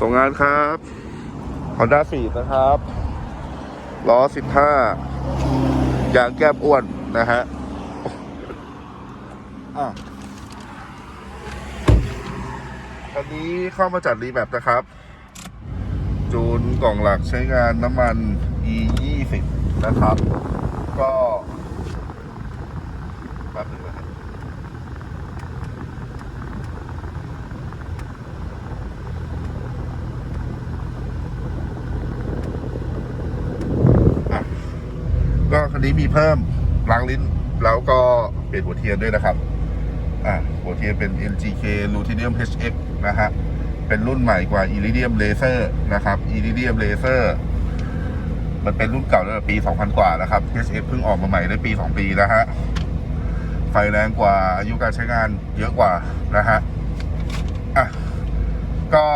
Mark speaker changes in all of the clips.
Speaker 1: ส่งงานครับ Honda 4นะครับล้อ15ยางแก้มอ้วนนะฮะอะคันนี้เข้ามาจัดรีแมปนะครับ จูนกล่องหลักใช้งานน้ำมัน e 2 0นะครับ ก็แป๊บหนึงนะครับ อะ ก็คันนี้มีเพิ่มล้างลิ้น แล้วก็เปลี่ยนหัวเทียนด้วยนะครับ อะหัวเทียนเป็น NGK Lutetium HX นะฮะ เป็นรุ่นใหม่กว่า Iridium Laser นะครับ Iridium Laser มันเป็นรุ่นเก่าตั้งแต่ปี 2000 กว่านะครับ HX เพิ่งออกมาใหม่ได้ปี 2 ปีนะฮะ ไฟแรงกว่าอายุการใช้งานเยอะกว่านะฮะ อะ ก็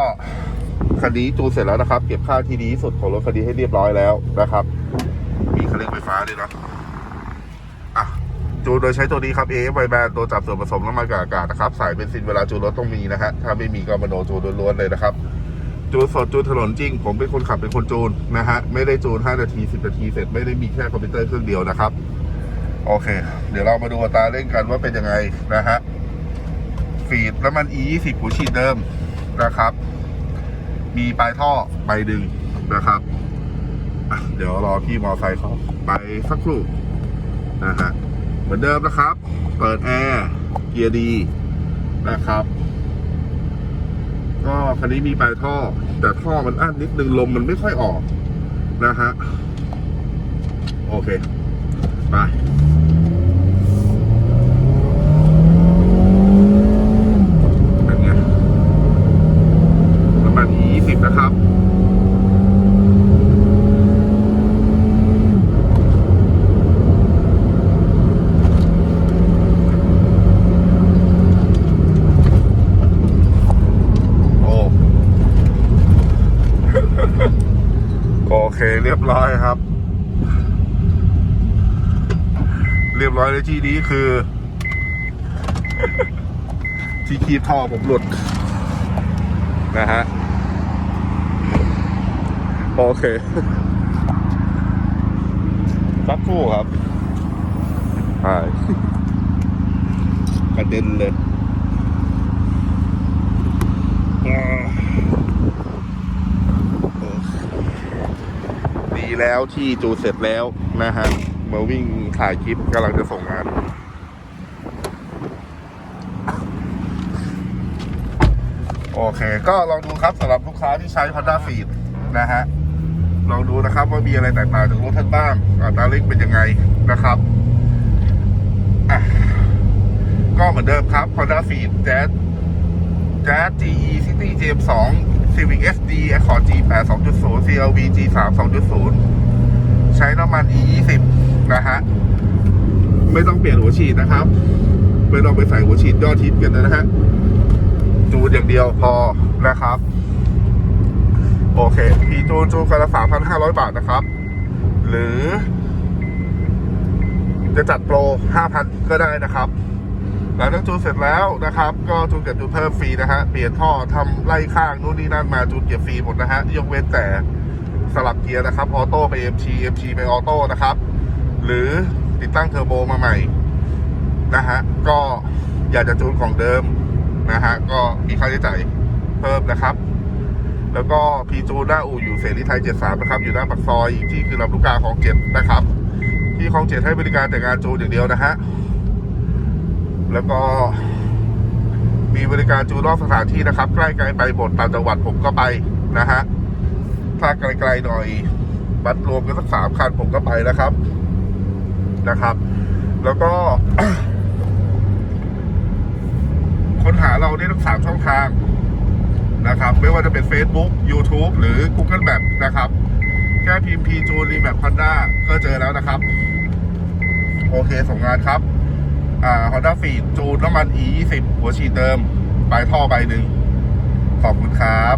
Speaker 1: คันนี้จูนเสร็จแล้วนะครับ เก็บค่าที่ดีที่สุดของรถคันนี้ให้เรียบร้อยแล้วนะครับ มีคันเร่งไฟฟ้าด้วยนะอะจูนโดยใช้ตัวนี้ครับ AF ไวแบนตัวจับส่วนผสมน้ำมันกับอากาศนะครับ สายเบนซินเวลาจูนรถต้องมีนะฮะ ถ้าไม่มีก็มโนจูนล้วนๆเลยนะครับ จูนสดจูนถนนจริง ผมเป็นคนขับเป็นคนจูนนะฮะ ไม่ได้จูน 5 นาที 10 นาทีเสร็จไม่ได้มีแค่คอมพิวเตอร์เครื่องเดียวนะครับ โอเค เดี๋ยวเรามาดูอัตราเร่งกันว่าเป็นยังไงนะฮะฟีดน้ำมัน E 2 0 หัวฉีดเดิมนะครับ มีปลายท่อใบดึงนะครับ อะเดี๋ยวรอพี่มอไซค์เขาไปสักครู่นะฮะเหมือนเดิมนะครับ เปิดแอร์เกียร์ดีนะครับ ก็คันนี้มีปลายท่อ แต่ท่อมันอั้นนิดนึงลมมันไม่ค่อยออกนะฮะ โอเค ไป เป็นไงน้ำมัน E 2 0นะครับ โอ้ โอ เคเรียบร้อยครับ เรียบร้อยในที่นี้คือ ที่คีบท่อผมหลุด นะฮะ โอเคสักครู่ครับใช่กระเด็นเลยอ่าดี แล้วที่จูเสร็จแล้วนะฮะมาวิ่งถ่ายคลิปกำลังจะส่งงานโอเค ก็ลองดูครับสำหรับลูกค้าที่ใช้ Honda f e e d นะฮะ ลองดูนะครับว่ามีอะไรแตกต่างจากรถท่านบ้างอัตราเร่งเป็นยังไงนะครับ ก็เหมือนเดิมครับ Honda f e e d Jazz Jazz GE City GM2 Civic SD Accord G8 2.0 CLV G3 2.0 ใช้น้ำมัน E20 นะฮะ ไม่ต้องเปลี่ยนหัวฉีดนะครับ ไม่ต้องไปใส่หัวฉีดยอดฮิตกันนะฮะ จูนอย่างเดียวพอนะครับ โอเคพีจูนจูนกันละสามพันห้าร้อยบาทนะครับ หรือ จะจัดโปรห้าพันก็ได้นะครับ หลังจากจูนเสร็จแล้วนะครับ ก็จูนเก็บจูนเพิ่มฟรีนะฮะเปลี่ยนท่อทำไล่ข้างนู่นนี่นั่นมาจูนเก็บฟรีหมดนะฮะยกเว้นแต่สลับเกียร์นะครับออโต้ไป MT MT ไปออโต้นะครับ หรือติดตั้งเทอร์โบมาใหม่นะฮะก็อยากจะจูนของเดิมนะฮะก็มีค่าใช้จ่ายเพิ่มนะครับ แล้วก็พีจูหน้าอู่อยู่เสรีไทย 73 นะครับ อยู่หน้าปากซอยที่คือลำลูกกาของเจ็ดนะครับ ที่ของเจ็ดให้บริการแต่งานจูนอย่างเดียวนะฮะ แล้วก็มีบริการจูนรอบสถานที่นะครับ ใกล้ไกลไปหมดต่างจังหวัดผมก็ไปนะฮะถ้าไกลๆหน่อย บัตรรวมกันสักสามคันผมก็ไปนะครับนะครับ แล้วก็ค้นหาเราได้ทั้งสามช่องทางนะครับ ไม่ว่าจะเป็น Facebook YouTube หรือ Google Map นะครับ แค่พิมพ์ P จูนรีแมปพันด้าก็เจอแล้วนะครับ โอเคส่งงานครับ อ่า Honda f e e d จูนน้ำมัน E 2 0 หัวฉีดเดิมปลายท่อใบหนึ่งขอบคุณครับ